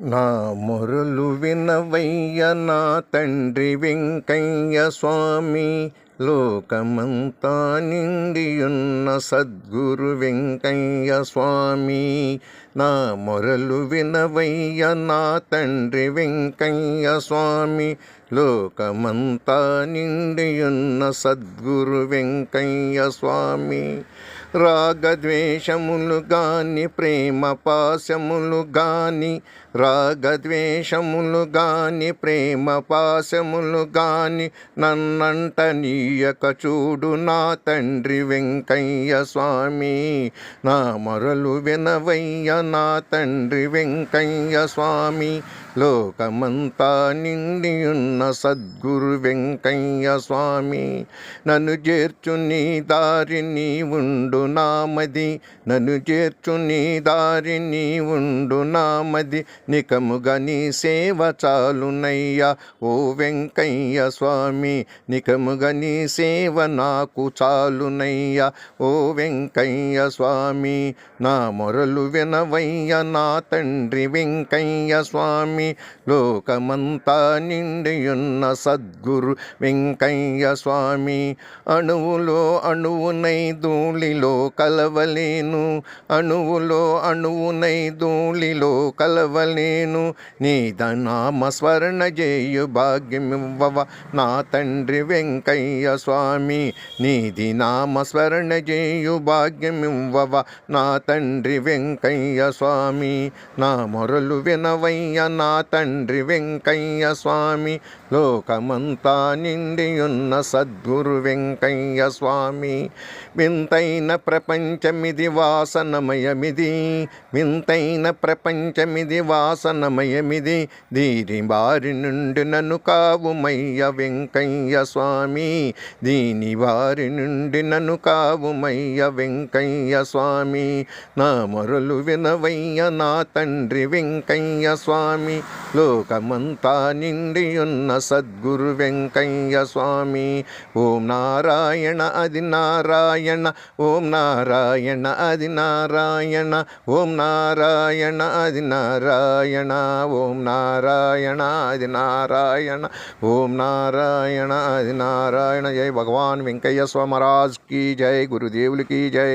నా మొరలు వినవయ్య నా తండ్రి వెంకయ్య స్వామి. లోకమంతా నిండియున్న సద్గురు వెంకయ్య స్వామి. నా మొరలు వినవయ్య నా తండ్రి వెంకయ్య స్వామి. లోకమంతా నిండియున్న సద్గురు వెంకయ్య స్వామి. రాగద్వేషములు గాని ప్రేమ పాశములు గాని రాగద్వేషములు గాని ప్రేమ పాశములు గాని నన్నంట నీయక చూడు నా తండ్రి వెంకయ్య స్వామి. నా మొరలు వినవయ్య నా తండ్రి వెంకయ్య స్వామి. లోకమంతా నిండియున్న సద్గురు వెంకయ్య స్వామి. నన్ను చేర్చు నీ దారి నీ ఉండు నామది. నన్ను చేర్చు నీ దారి నీ ఉండు నామది. నికముగా నీ సేవ చాలునయ్యా. ఓ వెంకయ్య స్వామి నికముగా నీ సేవ నాకు చాలునయ్యా. ఓ వెంకయ్య స్వామి నా మొరలు వినవయ్య. నా తండ్రి వెంకయ్య స్వామి లోకమంతా నిండియున్న సద్గురు వెంకయ్య స్వామి. అణువులో అణువునై ధూళిలో కలవలేను. అణువులో అణువునై ధూళిలో కలవలేను. నీ నామ స్మరణ చేయు భాగ్యమివ్వవ. నా తండ్రి వెంకయ్య స్వామి నీది నామస్మరణ చేయు భాగ్యమివ్వవ. నా తండ్రి వెంకయ్య స్వామి నా మొరలు వినవయ్య. నా తండ్రి వెంకయ్య స్వామి లోకమంతా నిండియున్న సద్గురు వెంకయ్య స్వామి. వింతైన ప్రపంచమిది వాసనమయమిది వింతైన ప్రపంచమిది వా శాసనమయమిది దీని వారి నుండి నన్ను కావుమయ్య వెంకయ్య స్వామి. దీని వారి నుండి నన్ను కావుమయ్య వెంకయ్య స్వామి. నా మొరలు వినవయ్య నా తండ్రి వెంకయ్య స్వామి. శ్లోకమంతా నిండియున్న సద్గురు వెంకయ్య స్వామి ఓం నారాయణ అది నారాయణ ఓం నారాయణ అది నారాయణ ఓం నారాయణ అది నారాయణ ఓం నారాయణ అది నారాయణ ఓం నారాయణ అది నారాయణ జై భగవాన్ వెంకయ్య స్వామరాజ్ की జై గురుదేవులకి జై